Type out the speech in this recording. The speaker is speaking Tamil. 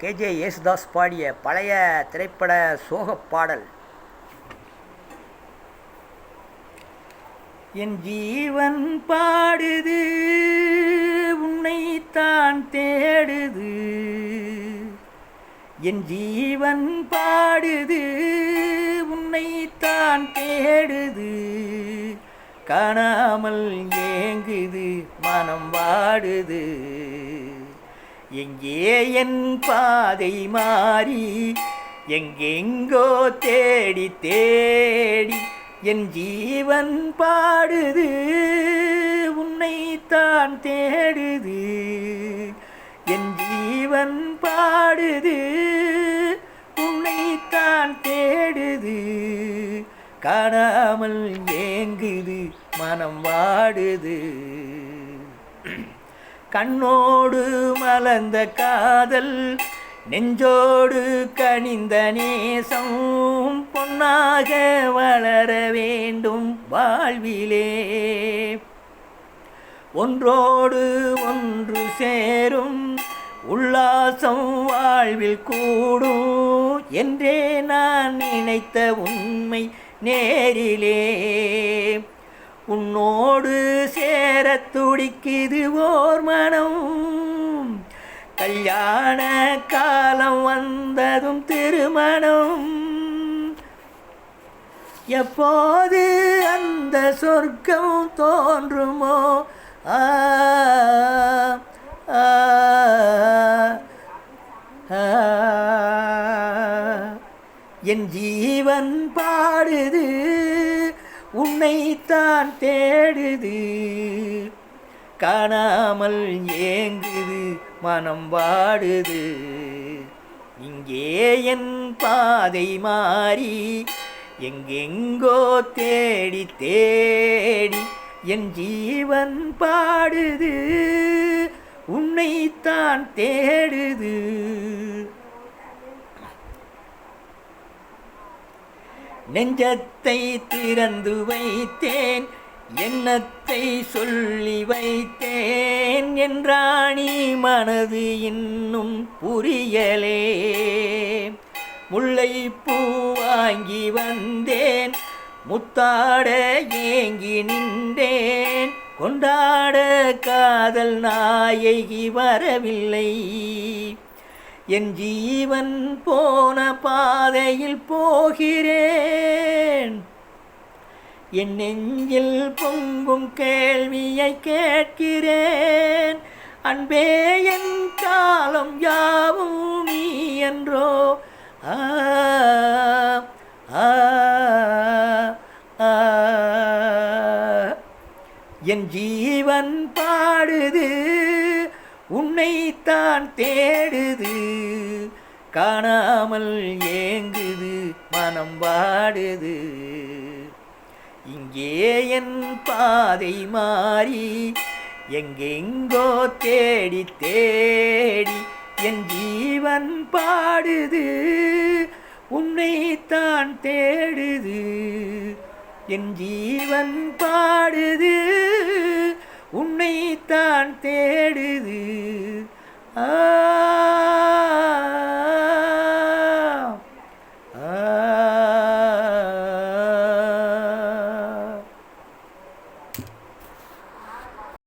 கேஜே யேசுதாஸ் பாடிய பழைய திரைப்பட சோகப் பாடல். என் ஜீவன் பாடுது உன்னைத்தான் தேடுது. என் ஜீவன் பாடுது உன்னைத்தான் தேடுது. காணாமல் ஏங்குது மனம் வாடுது. எங்கே என் பாதை மாறி? எங்கெங்கோ தேடி தேடி என் ஜீவன் பாடுது. உன்னைத்தான் தேடுது. என் ஜீவன் பாடுது. உன்னைத்தான் தேடுது. காணாமல் ஏங்குது மனம் வாடுது. கண்ணோடு மலர்ந்த காதல் நெஞ்சோடு கனிந்த நேசம் பொன்னாக வளர வேண்டும் வாழ்விலே. ஒன்றோடு ஒன்று சேரும் உல்லாசம் வாழ்வில் கூடும் என்றே நான் நினைத்த உண்மை நேரிலே. உன்னோடு சேர துடிக்குது ஓர் மனம். கல்யாண காலம் வந்ததும் திருமணம். எப்போது அந்த சொர்க்கம் தோன்றுமோ? ஆ ஆ, ஆ. என் ஜீவன் பாடுது. உன்னைத்தான் தேடுது. காணாமல் ஏங்குது மனம் வாடுது. இங்கே என் பாதை மாறி எங்கெங்கோ தேடி தேடி என் ஜீவன் பாடுது. உன்னைத்தான் தேடுது. நெஞ்சத்தை திறந்து வைத்தேன் எண்ணத்தை சொல்லி வைத்தேன் என்றாணி மனது இன்னும் புரியலே. முல்லை பூ வாங்கி வந்தேன் முத்தாட ஏங்கி நின்றேன் கொண்டாட காதல் நாயகி வரவில்லை. என் ஜீவன் போன பாதையில் போகிறேன் என் நெஞ்சில் பொங்கும் கேள்வியை கேட்கிறேன். அன்பே என் காலம் யாவும் நீ என்றோ. ஆ ஆ, என் ஜீவன் பாடுது உன்னைத்தான் தேடுது. காணாமல் ஏங்குது மனம் வாடுது. இங்கே என் பாதை மாறி எங்கெங்கோ தேடி தேடி என் ஜீவன் பாடுது உன்னைத்தான் தேடுது. என் ஜீவன் பாடுது உன்னைத்தான் தேடுது. ஆ ஆ.